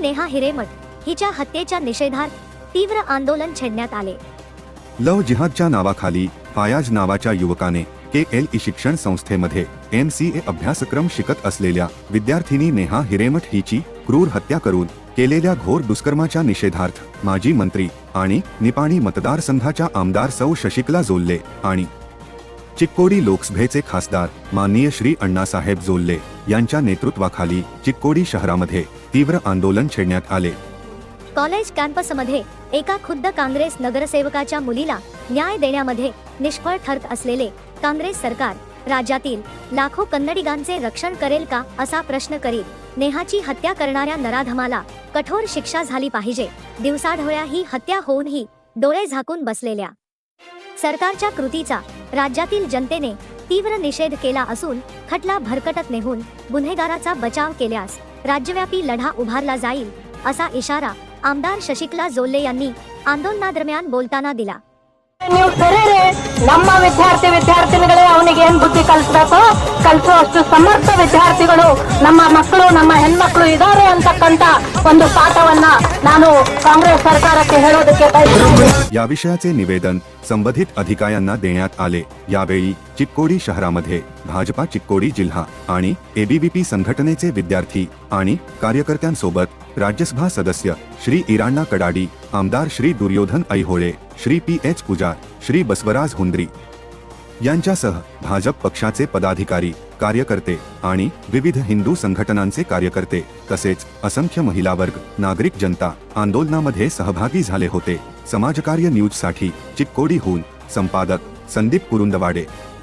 नेहा हिरेमठ हिच्या हत्येच्या निषेधार्थ तीव्र आंदोलन छेडण्यात आले. लव जिहादच्या नावाखाली फायाज नावाच्या युवकाने के एल ई शिक्षण संस्थेमध्ये एम सी ए अभ्यासक्रम शिकत असलेल्या विद्यार्थिनी नेहा हिरेमठ हिची क्रूर हत्या करून केलेल्या घोर दुष्कर्माच्या निषेधार्थ माजी मंत्री आणि निपाणी मतदारसंघाच्या आमदार सौ शशिकला जोल्ले आणि चिक्कोडी लोकसभेचे खासदार माननीय श्री अण्णासाहेब जोल्ले यांच्या नेतृत्वाखाली चिक्कोडी शहरामध्ये तीव्र आंदोलन छेडण्यात आले. कॉलेज कॅम्पसमध्ये एका खुद्द काँग्रेस नगरसेवकाच्या मुलीला न्याय देण्यामध्ये निष्फळ ठरत असलेले काँग्रेस सरकार राज्यातील लाखो कन्नडिगांचे रक्षण करेल का असा प्रश्न करीत नेहाची हत्या करणाऱ्या नराधमाला कठोर शिक्षा झाली पाहिजे. दिवसाढोळ्या ही हत्या होऊनही डोळे झाकून बसलेल्या सरकारच्या कृतीचा राज्यातील जनतेने तीव्र निषेध केला असून खटला भरकटत नेहून गुन्हेगाराचा बचाव केल्यास राज्यव्यापी लढा उभारला जाईल असा इशारा आमदार शशिकला जोल्ले यांनी ಆಂದೋಲನದರಮ್ಯಾನ್ ಬೋಲ್ತಾನಾ ದಿಲ ನೀವು ಕರೀರಿ ನಮ್ಮ ವಿದ್ಯಾರ್ಥಿ ವಿದ್ಯಾರ್ಥಿನಿಗಳೇ ಅವನಿಗೆ ಏನ್ ಬುದ್ಧಿ ಕಲಿಸ್ಬೇಕು ಕಲಿಸುವಷ್ಟು ಸಮರ್ಥ ವಿದ್ಯಾರ್ಥಿಗಳು ನಮ್ಮ ಮಕ್ಕಳು ನಮ್ಮ ಹೆಣ್ಮಕ್ಳು ಇದ್ದಾರೆ ಅಂತಕ್ಕಂತ ಒಂದು ಪಾಠವನ್ನ ನಾನು ಕಾಂಗ್ರೆಸ್ ಸರ್ಕಾರಕ್ಕೆ ಹೇಳೋದಕ್ಕೆ ಬಯಸುತ್ತೇನೆ या विषयाचे निवेदन संबंधित अधिकाऱ्यांना देण्यात आले यावेळी चिक्कोडी शहरामध्ये भाजपा चिक्कोडी जिल्हा आणि एबीव्हीपी संघटनेचे विद्यार्थी आणि कार्यकर्त्यांसोबत राज्यसभा सदस्य श्री इराण्णा कडाडी आमदार श्री दुर्योधन ऐहोळे श्री पी एच पुजार श्री बसवराज हुंद्री यांच्यासह भाजप पक्षाचे पदाधिकारी कार्यकर्ते आणि विविध हिंदू संघटनांचे कार्यकर्ते तसेच असंख्य महिला वर्ग नागरिक जनता आंदोलनामध्ये सहभागी झाले होते. समाजकार्य न्यूजसाठी चिक्कोडीहून संपादक संदीप कुरुंदवाडे.